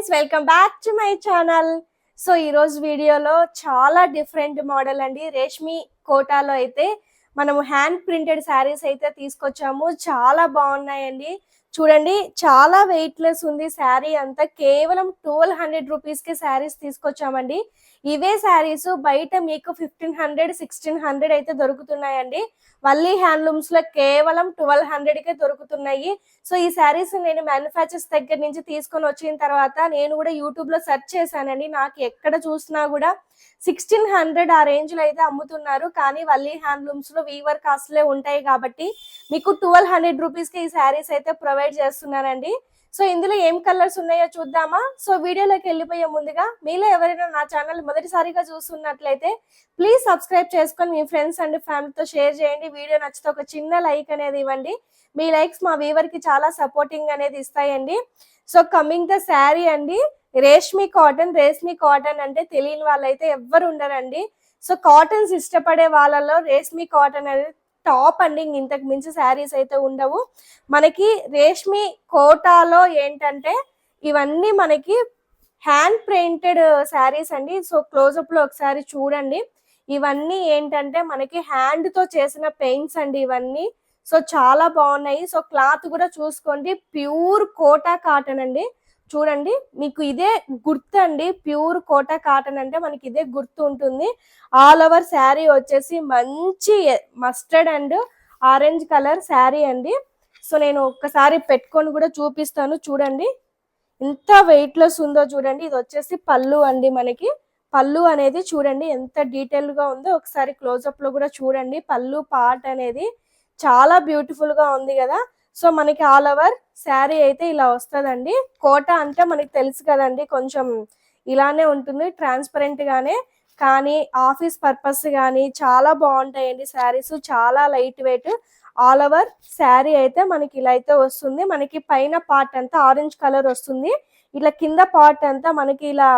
Friends welcome back to my channel. So ఈ రోజు వీడియోలో చాలా డిఫరెంట్ మోడల్ అండి. రేష్మి కోటాలో అయితే మనము హ్యాండ్ ప్రింటెడ్ శారీస్ అయితే తీసుకొచ్చాము. చాలా బాగున్నాయండి. చూడండి చాలా వెయిట్ లెస్ ఉంది శారీ అంతా. కేవలం ట్వెల్వ్ హండ్రెడ్ రూపీస్కి శారీస్ తీసుకొచ్చామండి. ఇవే శారీస్ బయట మీకు ఫిఫ్టీన్ హండ్రెడ్ సిక్స్టీన్ హండ్రెడ్ అయితే దొరుకుతున్నాయండి. వల్లీ హ్యాండ్లూమ్స్లో కేవలం ట్వెల్వ్ హండ్రెడ్కే దొరుకుతున్నాయి. సో ఈ శారీస్ నేను మ్యానుఫ్యాక్చర్స్ దగ్గర నుంచి తీసుకొని వచ్చిన తర్వాత నేను కూడా యూట్యూబ్లో సెర్చ్ చేశానండి. నాకు ఎక్కడ చూసినా కూడా సిక్స్టీన్ హండ్రెడ్ ఆ రేంజ్లో అయితే అమ్ముతున్నారు. కానీ వల్లీ హ్యాండ్లూమ్స్లో వీవర్ కాస్ట్లే ఉంటాయి కాబట్టి మీకు ట్వెల్వ్ హండ్రెడ్ రూపీస్కి ఈ శారీస్ అయితే ప్రొవైడ్ ప్రొవైడ్ చేస్తున్నానండి. సో ఇందులో ఏం కలర్స్ ఉన్నాయో చూద్దామా? సో వీడియోలోకి వెళ్ళిపోయే ముందుగా మీలో ఎవరైనా నా ఛానల్ మొదటిసారిగా చూస్తున్నట్లయితే ప్లీజ్ సబ్స్క్రైబ్ చేసుకొని మీ ఫ్రెండ్స్ అండ్ ఫ్యామిలీతో షేర్ చేయండి. వీడియో నచ్చితే ఒక చిన్న లైక్ అనేది ఇవ్వండి. మీ లైక్స్ మా వీవర్కి చాలా సపోర్టింగ్ అనేది ఇస్తాయండి. సో కమింగ్ ద శారీ అండి. రేష్మి కాటన్ రేష్మి కాటన్ అంటే తెలియని వాళ్ళైతే ఎవ్వరు ఉండరండి. సో కాటన్స్ ఇష్టపడే వాళ్ళలో రేష్మి కాటన్ అనేది టాప్ అండి. ఇంతకు మించి శారీస్ అయితే ఉండవు. మనకి రేష్మి కోటాలో ఏంటంటే ఇవన్నీ మనకి హ్యాండ్ ప్రింటెడ్ శారీస్ అండి. సో క్లోజప్లో ఒకసారి చూడండి. ఇవన్నీ ఏంటంటే మనకి హ్యాండ్తో చేసిన పెయింట్స్ అండి ఇవన్నీ. సో చాలా బాగున్నాయి. సో క్లాత్ కూడా చూసుకోండి. ప్యూర్ కోటా కాటన్ అండి. చూడండి మీకు ఇదే గుర్తు అండి ప్యూర్ కోటా కాటన్ అంటే మనకి ఇదే గుర్తు ఉంటుంది ఆల్ ఓవర్ శారీ వచ్చేసి మంచి mustard and orange colour sari అండి. సో నేను ఒక్కసారి పెట్టుకొని కూడా చూపిస్తాను చూడండి. ఎంత వెయిట్ లెస్ ఉందో చూడండి ఇది వచ్చేసి పళ్ళు అండి మనకి. పళ్ళు అనేది చూడండి ఎంత డీటెయిల్గా ఉందో ఒకసారి క్లోజప్లో కూడా చూడండి పళ్ళు పార్ట్ అనేది చాలా బ్యూటిఫుల్గా ఉంది కదా. సో మనకి ఆల్ ఓవర్ శారీ అయితే ఇలా వస్తుందండి. కోట అంటే మనకి తెలుసు కదండి కొంచెం ఇలానే ఉంటుంది ట్రాన్స్పరెంట్ గానే. కానీ ఆఫీస్ పర్పస్ కానీ చాలా బాగుంటాయండి శారీస్ చాలా light weight. All over sari అయితే మనకి ఇలా అయితే వస్తుంది. మనకి పైన పార్ట్ అంతా ఆరెంజ్ కలర్ వస్తుంది. ఇలా కింద పార్ట్ అంతా మనకి ఇలా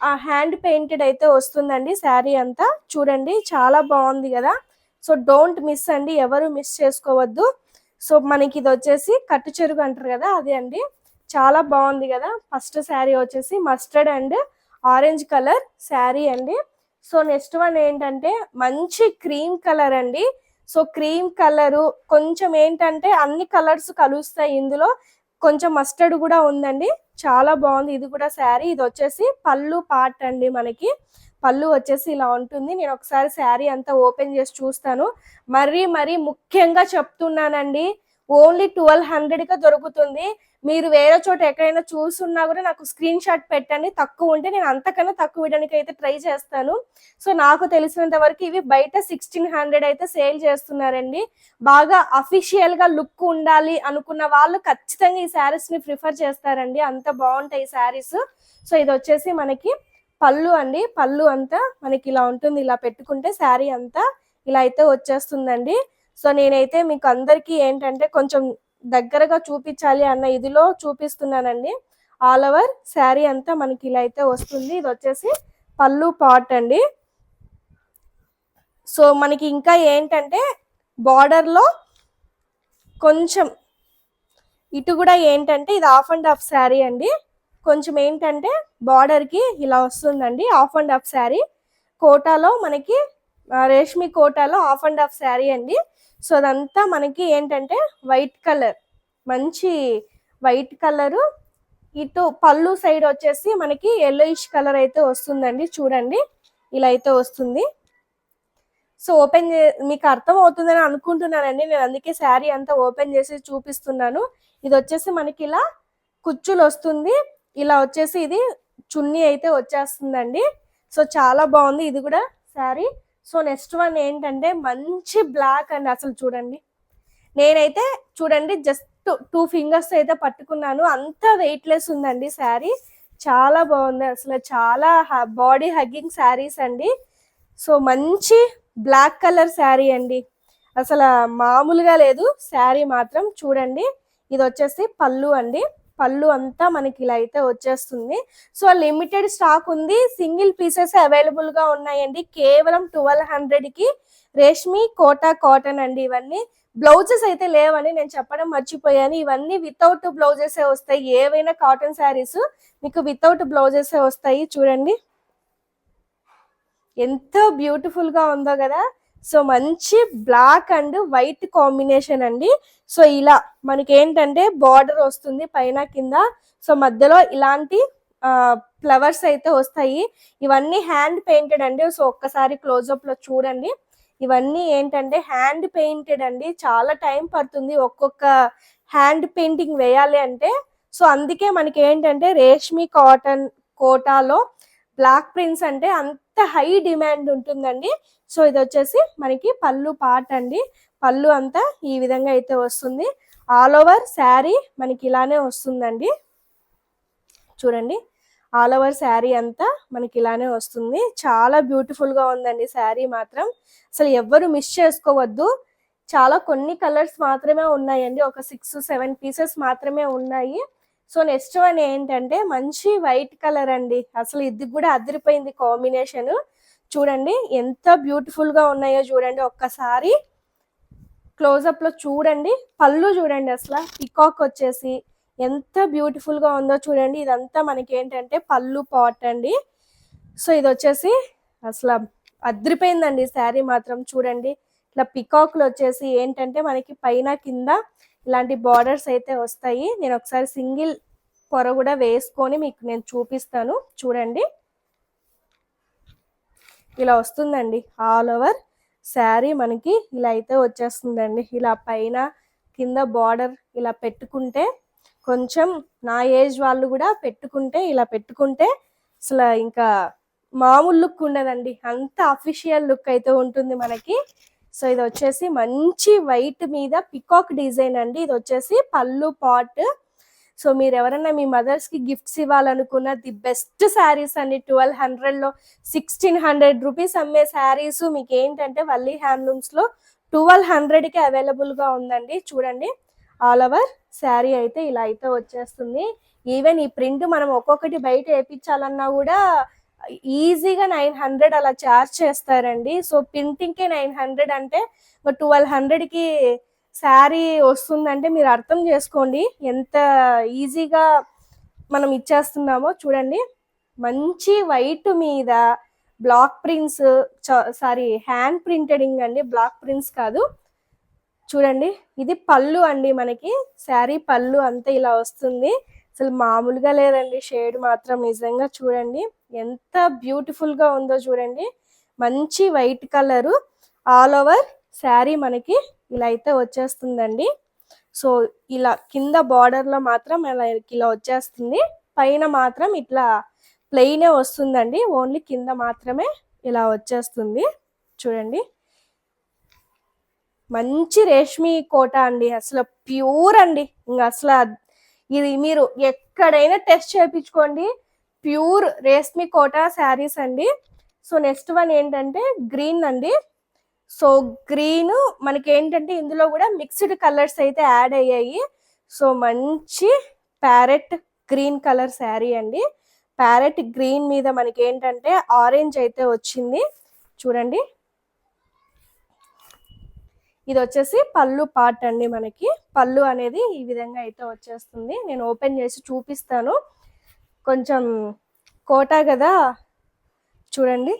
ఆ హ్యాండ్ పెయింటెడ్ అయితే వస్తుందండి శారీ అంతా. చూడండి చాలా బాగుంది కదా. సో డోంట్ మిస్ అండి ఎవరు మిస్ చేసుకోవద్దు. సో మనకి ఇది వచ్చేసి కట్టు చెరుకు అంటారు కదా అదే అండి. చాలా బాగుంది కదా. ఫస్ట్ శారీ వచ్చేసి mustard and orange colour sari అండి. సో నెక్స్ట్ వన్ ఏంటంటే మంచి క్రీమ్ కలర్ అండి. సో క్రీమ్ కలరు కొంచెం ఏంటంటే అన్ని కలర్స్ కలుస్తాయి ఇందులో. కొంచెం మస్టర్డ్ కూడా ఉందండి. చాలా బాగుంది. ఇది కూడా శారీ. ఇది వచ్చేసి పళ్ళు పార్ట్ అండి మనకి. పళ్ళు వచ్చేసి ఇలా ఉంటుంది. నేను ఒకసారి శారీ అంతా ఓపెన్ చేసి చూస్తాను. మరీ మరీ ముఖ్యంగా చెప్తున్నానండి ఓన్లీ ట్వెల్వ్ హండ్రెడ్గా దొరుకుతుంది. మీరు వేరే చోట ఎక్కడైనా చూసున్నా కూడా నాకు స్క్రీన్ షాట్ పెట్టండి. తక్కువ ఉంటే నేను అంతకన్నా తక్కువ ఇవ్వడానికి అయితే ట్రై చేస్తాను. సో నాకు తెలిసినంత వరకు ఇవి బయట సిక్స్టీన్ హండ్రెడ్ అయితే సేల్ చేస్తున్నారండి. బాగా అఫీషియల్గా లుక్ ఉండాలి అనుకున్న వాళ్ళు ఖచ్చితంగా ఈ శారీస్ని ప్రిఫర్ చేస్తారండి. అంత బాగుంటాయి ఈ శారీస్. సో ఇది వచ్చేసి మనకి పళ్ళు అండి పళ్ళు అంతా మనకి ఇలా ఉంటుంది. ఇలా పెట్టుకుంటే శారీ అంతా ఇలా అయితే వచ్చేస్తుందండి. సో నేనైతే మీకు అందరికీ ఏంటంటే కొంచెం దగ్గరగా చూపించాలి అన్న ఇదిలో చూపిస్తున్నానండి. ఆల్ ఓవర్ శారీ అంతా మనకి ఇలా అయితే వస్తుంది. ఇది వచ్చేసి పళ్ళు పాట్ అండి. సో మనకి ఇంకా ఏంటంటే బార్డర్లో కొంచెం ఇటు కూడా ఏంటంటే ఇది హాఫ్ అండ్ ఆఫ్ శారీ అండి. కొంచెం ఏంటంటే బార్డర్కి ఇలా వస్తుందండి ఆఫ్ అండ్ ఆఫ్ శారీ కోటాలో మనకి రేష్మి కోటాలో ఆఫ్ అండ్ ఆఫ్ శారీ అండి. సో అదంతా మనకి ఏంటంటే వైట్ కలర్ మంచి వైట్ కలరు ఇటు పళ్ళు సైడ్ వచ్చేసి మనకి ఎల్లోయిష్ కలర్ అయితే వస్తుందండి చూడండి. ఇలా అయితే వస్తుంది. సో ఓపెన్ చే మీకు అర్థం అవుతుందని అనుకుంటున్నానండి. నేను అందుకే శారీ అంతా ఓపెన్ చేసి చూపిస్తున్నాను. ఇది వచ్చేసి మనకి ఇలా కుచ్చులు వస్తుంది. ఇలా వచ్చేసి ఇది చున్నీ అయితే వచ్చేస్తుందండి. సో చాలా బాగుంది. ఇది కూడా శారీ. సో నెక్స్ట్ వన్ ఏంటంటే మంచి బ్లాక్ అండి అసలు చూడండి. నేనైతే చూడండి జస్ట్ టూ ఫింగర్స్ అయితే పట్టుకున్నాను. అంత వెయిట్లెస్ ఉందండి శారీ. చాలా బాగుంది అసలు. చాలా బాడీ హగ్గింగ్ శారీస్ అండి. సో మంచి బ్లాక్ కలర్ శారీ అండి. అసలు మామూలుగా లేదు. శారీ మాత్రం చూడండి. ఇది వచ్చేసి పళ్ళు అండి. పళ్ళు అంతా మనకి ఇలా అయితే వచ్చేస్తుంది. సో లిమిటెడ్ స్టాక్ ఉంది. సింగిల్ పీసెస్ అవైలబుల్గా ఉన్నాయండి. కేవలం ట్వెల్వ్ హండ్రెడ్కి రేష్మి కోటా కాటన్ అండి ఇవన్నీ. బ్లౌజెస్ అయితే లేవని నేను చెప్పడం మర్చిపోయాను. ఇవన్నీ వితౌట్ బ్లౌజెస్ వస్తాయి. ఏవైనా కాటన్ శారీస్ మీకు వితౌట్ బ్లౌజెస్ వస్తాయి. చూడండి. ఎంత బ్యూటిఫుల్గా ఉందో కదా. సో మంచి బ్లాక్ అండ్ వైట్ కాంబినేషన్ అండి. సో ఇలా మనకి ఏంటంటే బార్డర్ వస్తుంది పైన కింద. సో మధ్యలో ఇలాంటి ఫ్లవర్స్ అయితే వస్తాయి. ఇవన్నీ హ్యాండ్ పెయింటెడ్ అండి. సో ఒక్కసారి క్లోజ్అప్లో చూడండి. ఇవన్నీ ఏంటంటే హ్యాండ్ పెయింటెడ్ అండి. చాలా టైం పడుతుంది ఒక్కొక్క హ్యాండ్ పెయింటింగ్ వేయాలి అంటే. సో అందుకే మనకి ఏంటంటే రేష్మి కాటన్ కోటాలో బ్లాక్ ప్రింట్స్ అంటే అంత హై డిమాండ్ ఉంటుందండి. సో ఇది వచ్చేసి మనకి పళ్ళు పార్ట్ అండి. పళ్ళు అంతా ఈ విధంగా అయితే వస్తుంది. ఆల్ ఓవర్ శారీ మనకి ఇలానే వస్తుందండి. చూడండి. ఆల్ ఓవర్ శారీ అంతా మనకి ఇలానే వస్తుంది. చాలా బ్యూటిఫుల్గా ఉందండి శారీ మాత్రం. అసలు ఎవ్వరు మిస్ చేసుకోవద్దు. చాలా కొన్ని కలర్స్ మాత్రమే ఉన్నాయండి. ఒక సిక్స్ సెవెన్ పీసెస్ మాత్రమే ఉన్నాయి. సో నెక్స్ట్ వన్ ఏంటంటే మంచి వైట్ కలర్ అండి. అసలు ఇది కూడా అదిరిపోయింది కాంబినేషన్. చూడండి ఎంత బ్యూటిఫుల్గా ఉన్నాయో చూడండి. ఒక్కసారి క్లోజప్లో చూడండి. పళ్ళు చూడండి అసలు. పికాక్ వచ్చేసి ఎంత బ్యూటిఫుల్గా ఉందో చూడండి. ఇదంతా మనకి ఏంటంటే పళ్ళు పాట్ అండి. సో ఇది వచ్చేసి అసలు అద్రిపోయిందండి శారీ మాత్రం చూడండి. ఇట్లా పికాక్లు వచ్చేసి ఏంటంటే మనకి పైన కింద ఇలాంటి బార్డర్స్ అయితే వస్తాయి. నేను ఒకసారి సింగిల్ పొర కూడా వేసుకొని మీకు నేను చూపిస్తాను. చూడండి. ఇలా వస్తుందండి. ఆల్ ఓవర్ శారీ మనకి ఇలా అయితే వచ్చేస్తుందండి. ఇలా పైన కింద బార్డర్ ఇలా పెట్టుకుంటే కొంచెం నా ఏజ్ వాళ్ళు కూడా పెట్టుకుంటే ఇలా పెట్టుకుంటే అసలు ఇంకా మామూలు లుక్ ఉండదండి. అంత అఫీషియల్ లుక్ అయితే ఉంటుంది మనకి. సో ఇది వచ్చేసి మంచి వైట్ మీద పికాక్ డిజైన్ అండి. ఇది వచ్చేసి పళ్ళు పాట్. సో మీరు ఎవరైనా మీ మదర్స్కి గిఫ్ట్స్ ఇవ్వాలనుకున్న ది బెస్ట్ శారీస్ అండి. ట్వెల్వ్ హండ్రెడ్లో సిక్స్టీన్ హండ్రెడ్ రూపీస్ అమ్మే శారీస్ మీకు ఏంటంటే వల్లీ హ్యాండ్లూమ్స్లో ట్వెల్వ్ హండ్రెడ్కి అవైలబుల్గా ఉందండి. చూడండి. ఆల్ ఓవర్ శారీ అయితే ఇలా అయితే వచ్చేస్తుంది. ఈవెన్ ఈ ప్రింట్ మనం ఒక్కొక్కటి బయట వేయించాలన్నా కూడా ఈజీగా నైన్ హండ్రెడ్ అలా చార్జ్ చేస్తారండి. సో ప్రింటింగ్కే నైన్ హండ్రెడ్ అంటే ట్వెల్వ్ హండ్రెడ్కి శారీ వస్తుందంటే మీరు అర్థం చేసుకోండి. ఎంత ఈజీగా మనం ఇచ్చేస్తున్నామో చూడండి. మంచి వైట్ మీద బ్లాక్ ప్రింట్స్ సారీ హ్యాండ్ ప్రింటెడింగ్ అండి. బ్లాక్ ప్రింట్స్ కాదు. చూడండి. ఇది పళ్ళు అండి మనకి. శారీ పళ్ళు అంతా ఇలా వస్తుంది. అసలు మామూలుగా లేదండి. షేడ్ మాత్రం నిజంగా చూడండి. ఎంత బ్యూటిఫుల్గా ఉందో చూడండి. మంచి white colour. All over sari మనకి ఇలా అయితే వచ్చేస్తుందండి. సో ఇలా కింద బార్డర్లో మాత్రం ఇలా ఇలా వచ్చేస్తుంది. పైన మాత్రం ఇట్లా ప్లెయినే వస్తుందండి. ఓన్లీ కింద మాత్రమే ఇలా వచ్చేస్తుంది. చూడండి. మంచి రేష్మి కోట అండి. అసలు ప్యూర్ అండి. ఇంకా అసలు ఇది మీరు ఎక్కడైనా టెస్ట్ చేయించుకోండి. ప్యూర్ రేష్మి కోటా శారీస్ అండి. సో నెక్స్ట్ వన్ ఏంటంటే గ్రీన్ అండి. సో గ్రీన్ మనకి ఏంటంటే ఇందులో కూడా మిక్స్డ్ కలర్స్ అయితే యాడ్ అయ్యాయి. సో మంచి ప్యారెట్ గ్రీన్ కలర్ శారీ అండి. ప్యారెట్ గ్రీన్ మీద మనకి ఏంటంటే ఆరెంజ్ అయితే వచ్చింది. చూడండి. ఇది వచ్చేసి పళ్ళు పార్ట్ అండి మనకి. పళ్ళు అనేది ఈ విధంగా అయితే వచ్చేస్తుంది. నేను ఓపెన్ చేసి చూపిస్తాను. కొంచెం కోటా కదా? చూడండి.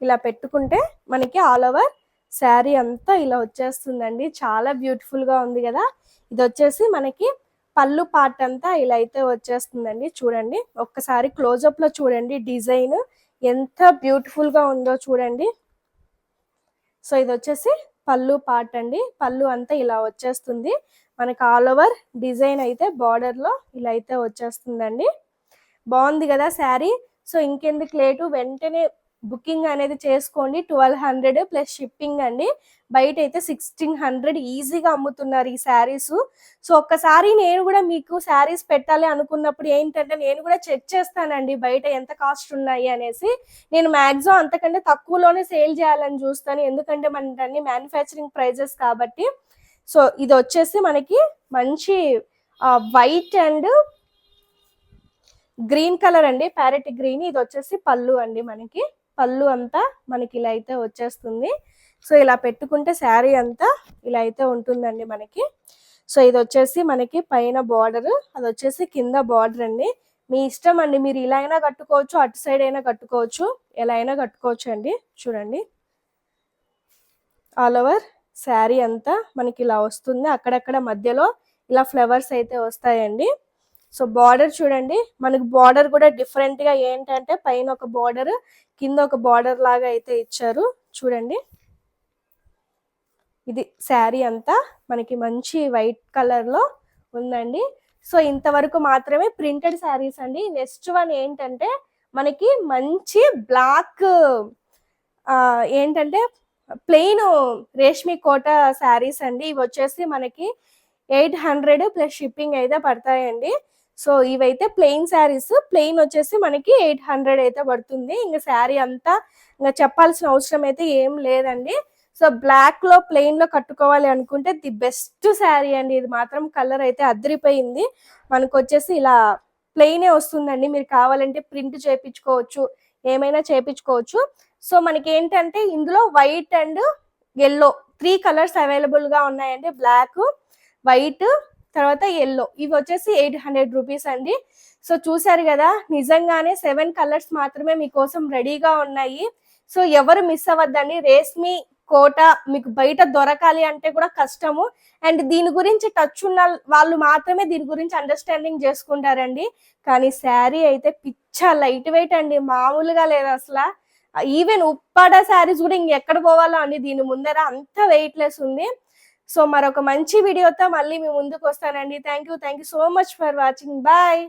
ఇలా పెట్టుకుంటే మనకి ఆల్ ఓవర్ శారీ అంతా ఇలా వచ్చేస్తుందండి. చాలా బ్యూటిఫుల్గా ఉంది కదా? ఇది వచ్చేసి మనకి పళ్ళు పార్ట్ అంతా ఇలా అయితే వచ్చేస్తుందండి. చూడండి. ఒక్కసారి క్లోజప్లో చూడండి డిజైన్ ఎంత బ్యూటిఫుల్గా ఉందో చూడండి. సో ఇది వచ్చేసి పళ్ళు పార్ట్ అండి. పళ్ళు అంతా ఇలా వచ్చేస్తుంది. మనకు ఆల్ ఓవర్ డిజైన్ అయితే బార్డర్లో ఇలా అయితే వచ్చేస్తుందండి. బాగుంది కదా శారీ. సో ఇంకెందుకు లేటు? వెంటనే బుకింగ్ అనేది చేసుకోండి. ట్వెల్వ్ హండ్రెడ్ ప్లస్ షిప్పింగ్ అండి. బయట అయితే సిక్స్టీన్ హండ్రెడ్ ఈజీగా అమ్ముతున్నారు ఈ శారీస్. సో ఒక్కసారి నేను కూడా మీకు శారీస్ పెట్టాలి అనుకున్నప్పుడు ఏంటంటే నేను కూడా చెక్ చేస్తానండి బయట ఎంత కాస్ట్ ఉన్నాయి అనేసి. నేను మ్యాక్సిమం అంతకంటే తక్కువలోనే సేల్ చేయాలని చూస్తాను. ఎందుకంటే మన అన్ని మ్యానుఫ్యాక్చరింగ్ ప్రైజెస్ కాబట్టి. సో ఇది వచ్చేసి మనకి మంచి వైట్ అండ్ గ్రీన్ కలర్ అండి. Parrot green. ఇది వచ్చేసి పళ్ళు అండి మనకి. పళ్ళు అంతా మనకి ఇలా అయితే వచ్చేస్తుంది. సో ఇలా పెట్టుకుంటే శారీ అంతా ఇలా అయితే ఉంటుందండి మనకి. సో ఇది వచ్చేసి మనకి పైన బార్డర్ అది వచ్చేసి కింద బార్డర్ అండి. మీ ఇష్టం అండి మీరు ఇలా అయినా కట్టుకోవచ్చు అటు సైడ్ అయినా కట్టుకోవచ్చు ఎలా అయినా కట్టుకోవచ్చు అండి. చూడండి. ఆల్ ఓవర్ శారీ అంతా మనకి ఇలా వస్తుంది. అక్కడక్కడ మధ్యలో ఇలా ఫ్లవర్స్ అయితే వస్తాయండి. సో బార్డర్ చూడండి మనకు బార్డర్ కూడా డిఫరెంట్గా ఏంటంటే పైన ఒక బార్డర్ కింద ఒక బార్డర్ లాగా అయితే ఇచ్చారు. చూడండి. ఇది శారీ అంతా మనకి మంచి వైట్ కలర్లో ఉందండి. సో ఇంతవరకు మాత్రమే ప్రింటెడ్ శారీస్ అండి. నెక్స్ట్ వన్ ఏంటంటే మనకి మంచి బ్లాక్ ఏంటంటే ప్లెయిన్ రేష్మి కోట శారీస్ అండి. ఇవి వచ్చేసి మనకి ఎయిట్ హండ్రెడ్ ప్లస్ షిప్పింగ్ అయితే పడతాయండి. సో ఇవైతే ప్లెయిన్ శారీస్ ప్లెయిన్ వచ్చేసి మనకి ఎయిట్ హండ్రెడ్ అయితే పడుతుంది. ఇంకా శారీ అంతా ఇంకా చెప్పాల్సిన అవసరం అయితే ఏం లేదండి. సో బ్లాక్లో ప్లెయిన్లో కట్టుకోవాలి అనుకుంటే ది బెస్ట్ శారీ అండి. ఇది మాత్రం కలర్ అయితే అదిరిపోయింది. మనకు వచ్చేసి ఇలా ప్లెయినే వస్తుందండి. మీరు కావాలంటే ప్రింట్ చేపించుకోవచ్చు. ఏమైనా చేపించుకోవచ్చు. సో మనకి ఏంటంటే ఇందులో white and yellow three colours అవైలబుల్గా ఉన్నాయండి. బ్లాక్ వైట్ తర్వాత ఎల్లో ఇవి వచ్చేసి ఎయిట్ హండ్రెడ్ రూపీస్ అండి. సో చూసారు కదా నిజంగానే సెవెన్ కలర్స్ మాత్రమే మీకోసం రెడీగా ఉన్నాయి. సో ఎవరు మిస్ అవ్వద్దండి. రేస్మి కోట మీకు బయట దొరకాలి అంటే కూడా కష్టము. అండ్ దీని గురించి టచ్ ఉన్న వాళ్ళు మాత్రమే దీని గురించి అండర్స్టాండింగ్ చేసుకుంటారండి. కానీ శారీ అయితే పిచ్చ లైట్ వెయిట్ అండి. మామూలుగా లేదు అసలు. ఈవెన్ ఉప్పాడ శారీస్ కూడా ఇంకెక్కడ పోవాలో అండి. దీని ముందర అంత వెయిట్లెస్ ఉంది. సో మరొక మంచి వీడియోతో మళ్ళీ మీ ముందుకు వస్తానండి. Thank you thank you so much for watching bye